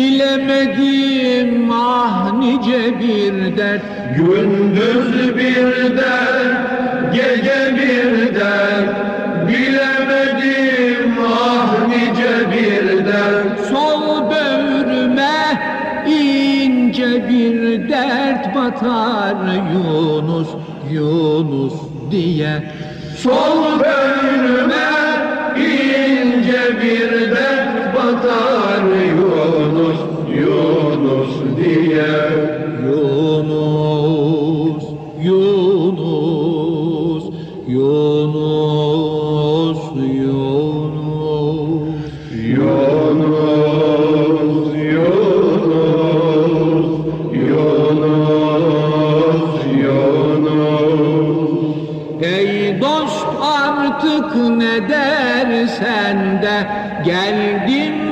Bilemedim ah nice bir dert. Gündüz bir dert, gece bir dert. Bilemedim ah nice bir dert. Sol böğrüme ince bir dert batar Yunus Yunus diye. Sol böğrüme ince bir dert batar Yunus, Yunus, Yunus, Yunus, Yunus, Yunus, Yunus, Yunus. Ey dost artık ne geldim